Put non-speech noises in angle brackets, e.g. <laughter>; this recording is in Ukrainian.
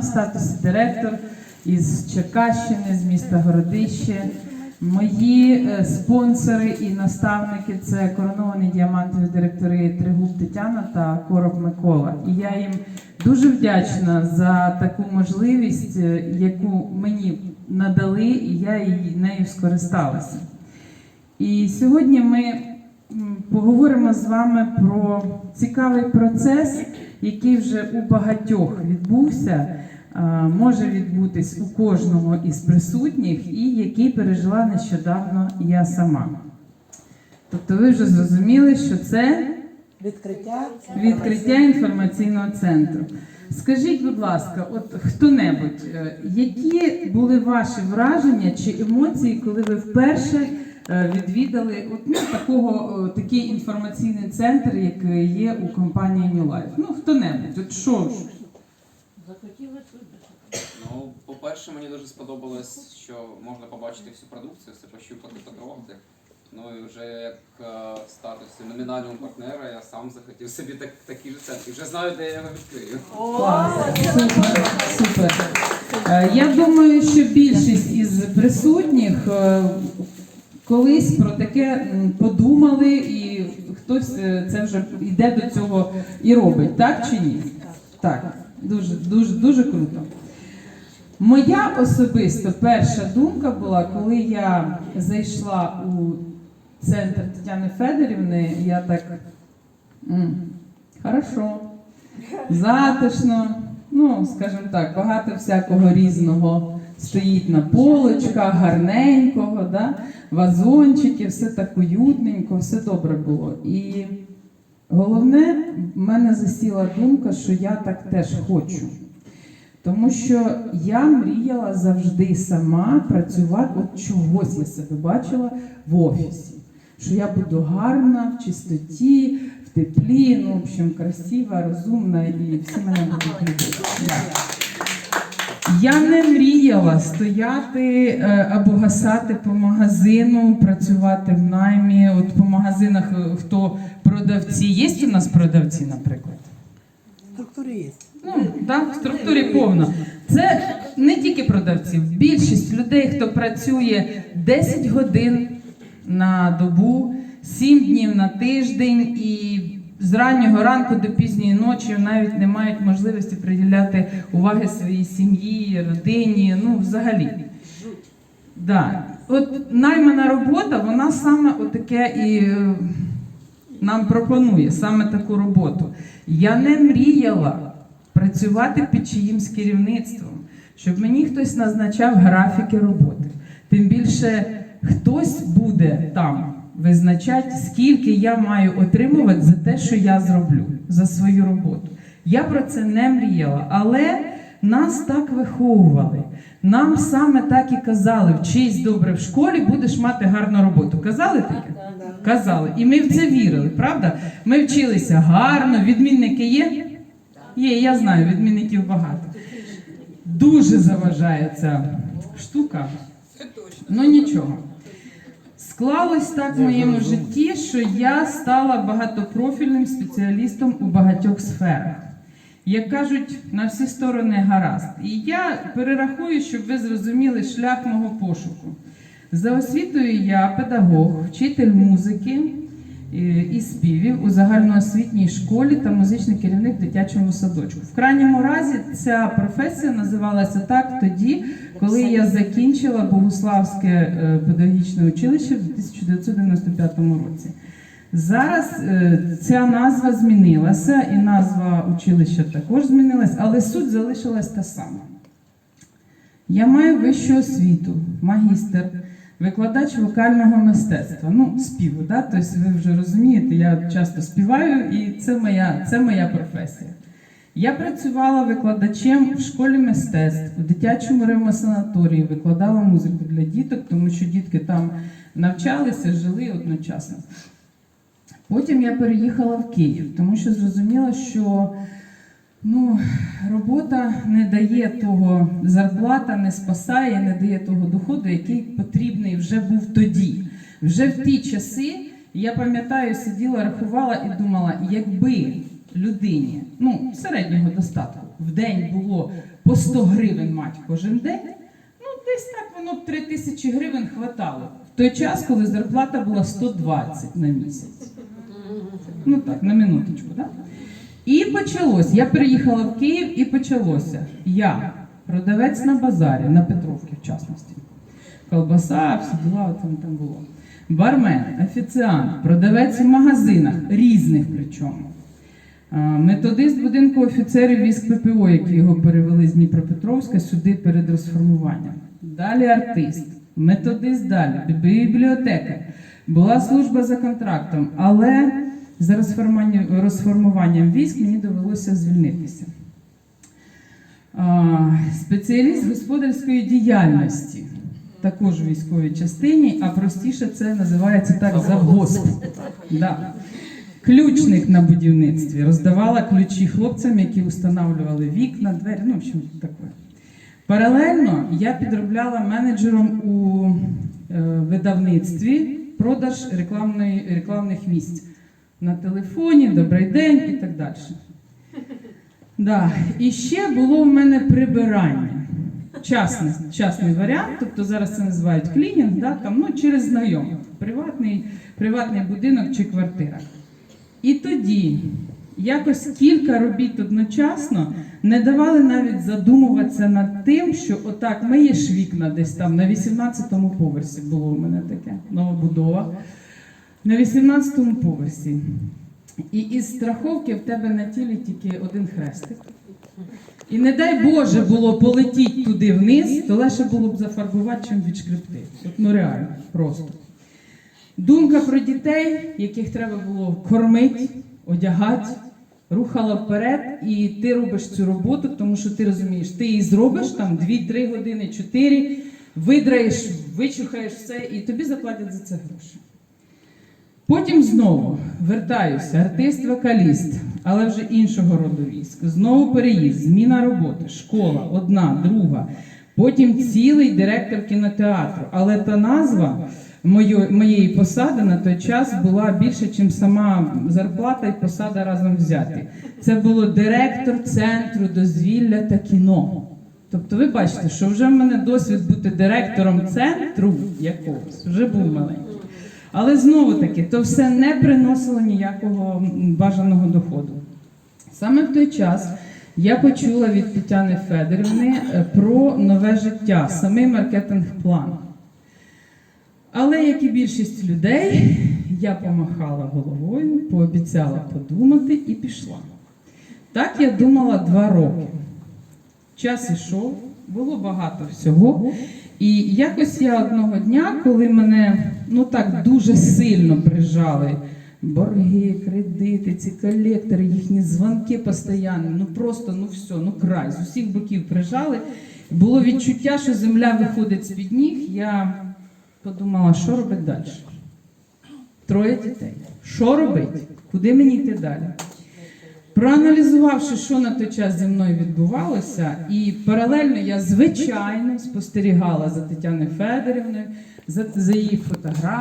В статусі директор із Черкащини, з міста Городище. Мої е, спонсори і наставники це короновані діамантові директори Тригуб Тетяна та Короб Микола. І я їм дуже вдячна за таку можливість, е, яку мені надали, і я її нею скористалася. І сьогодні ми поговоримо з вами про цікавий процес, який вже у багатьох відбувся, може відбутись у кожного із присутніх, і який пережила нещодавно я сама. Тобто ви вже зрозуміли, що це Відкриття відкриття інформаційного центру. Скажіть, будь ласка, от хто-небудь, е, які були ваші враження чи емоції, коли ви вперше відвідали от, ну, такого, е, такий інформаційний центр, як є у компанії New Life? Ну, хто-небудь, от що ж? Ну, по-перше, мені дуже сподобалось, що можна побачити всю продукцію, все пощупати, потрогати. Ну і вже як е, в статусі номінального партнера я сам захотів собі так, такий же центр. І вже знаю, де я його відкрию. Супер, супер. Е, Я думаю, що більшість із присутніх е, колись про таке подумали, і хтось е, це вже йде до цього і робить, так чи ні? Так, дуже, дуже, дуже круто. Моя особисто перша думка була, коли я зайшла у центр Тетяни Федорівни, я так. «М, Хорошо, <laughs> затишно, ну, скажімо так, багато всякого різного стоїть на полочках, гарненького, да? вазончики, все так уютненько, все добре було. І головне, в мене засіла думка, що я так теж хочу. Тому що я мріяла завжди сама працювати, от чогось я себе бачила в офісі. Що я буду гарна, в чистоті, в теплі, ну, в общем, красива, розумна і всі мене будуть любити. Я не мріяла стояти е, або гасати по магазину, працювати в наймі. От по магазинах е, хто продавці. Є у нас продавці, наприклад? структури є. Ну, да, в структурі повно. Це не тільки продавців. Більшість людей, хто працює 10 годин на добу, 7 днів на тиждень і з раннього ранку до пізньої ночі навіть не мають можливості приділяти уваги своїй сім'ї, родині, ну взагалі. Да. От наймана робота, вона саме отаке і е, нам пропонує саме таку роботу. Я не мріяла працювати під чиїмсь керівництвом, щоб мені хтось назначав графіки роботи. Тим більше хтось буде там визначати, скільки я маю отримувати за те, що я зроблю, за свою роботу. Я про це не мріяла, але нас так виховували. Нам саме так і казали: вчись добре в школі, будеш мати гарну роботу. Казали таке? Казали. І ми в це вірили, правда? Ми вчилися гарно, відмінники є? Є, я знаю, відмінників багато. Дуже заважає ця штука. Ну нічого. Склалось так в моєму житті, що я стала багатопрофільним спеціалістом у багатьох сферах. Як кажуть, на всі сторони гаразд. І я перерахую, щоб ви зрозуміли шлях мого пошуку. За освітою я педагог, вчитель музики і співів у загальноосвітній школі та музичний керівник дитячому садочку. В крайньому разі ця професія називалася так тоді, коли я закінчила Богуславське е, педагогічне училище в 1995 році. Зараз е, ця назва змінилася, і назва училища також змінилась, але суть залишилась та сама. Я маю вищу освіту, магістр, викладач вокального мистецтва. Ну, співу, да? тобто ви вже розумієте, я часто співаю, і це моя, це моя професія. Я працювала викладачем в школі мистецтв, у дитячому ревмосанаторії, викладала музику для діток, тому що дітки там навчалися, жили одночасно. Потім я переїхала в Київ, тому що зрозуміла, що ну, робота не дає того, зарплата не спасає, не дає того доходу, який потрібний вже був тоді. Вже в ті часи, я пам'ятаю, сиділа, рахувала і думала, якби людині ну, середнього достатку в день було по 100 гривень мати кожен день, ну десь так воно б 3 тисячі гривень хватало. В той час, коли зарплата була 120 на місяць. Ну так, на минуточку, так? І почалось. Я приїхала в Київ і почалося. Я продавець на базарі, на Петровці, в частності. Колбаса, всі діла, там, там було. Бармен, офіціант, продавець в магазинах, різних причому. Методист будинку офіцерів військ ППО, які його перевели з Дніпропетровська сюди перед розформуванням. Далі артист, методист далі, бібліотекар. Була служба за контрактом, але за розформуванням, військ мені довелося звільнитися. Спеціаліст господарської діяльності, також у військовій частині, а простіше це називається так завгосп. Да. Ключник на будівництві роздавала ключі хлопцям, які встановлювали вікна, двері, ну, в общем, таке. Паралельно я підробляла менеджером у е, видавництві продаж рекламної, рекламних місць на телефоні, добрий день і так далі. Да. І ще було в мене прибирання. Частний, частний варіант, тобто зараз це називають клінінг, да, там, ну, через знайомих, приватний, приватний будинок чи квартира. І тоді якось кілька робіт одночасно не давали навіть задумуватися над тим, що отак миєш вікна десь там на 18-му поверсі було у мене таке новобудова. На 18-му поверсі. І із страховки в тебе на тілі тільки один хрестик. І не дай Боже було полетіти туди вниз, то легше було б зафарбувати, чим відшкребти. От, ну реально, просто. Думка про дітей, яких треба було кормити, одягати, рухала вперед, і ти робиш цю роботу, тому що ти розумієш, ти її зробиш там 2-3 години, 4, видраєш, вичухаєш все, і тобі заплатять за це гроші. Потім знову вертаюся, артист вокаліст, але вже іншого роду військ. Знову переїзд, зміна роботи, школа, одна, друга. Потім цілий директор кінотеатру. Але та назва моєї, посади на той час була більше, ніж сама зарплата і посада разом взяті. Це було директор центру дозвілля та кіно. Тобто ви бачите, що вже в мене досвід бути директором центру якогось, вже був маленький. Але знову таки, то все не приносило ніякого бажаного доходу. Саме в той час я почула від Тетяни Федорівни е, про нове життя, самий маркетинг-план. Але, як і більшість людей, я помахала головою, пообіцяла подумати і пішла. Так я думала два роки. Час ішов, було багато всього. І якось я одного дня, коли мене ну так дуже сильно прижали борги, кредити, ці колектори, їхні дзвонки постійні, ну просто ну все, ну край, з усіх боків прижали. Було відчуття, що земля виходить з-під ніг. Я подумала, що робити далі. Троє дітей. Що робити? Куди мені йти далі? Проаналізувавши, що на той час зі мною відбувалося, і паралельно я звичайно спостерігала за Тетяною Федорівною, за, за її фотографією.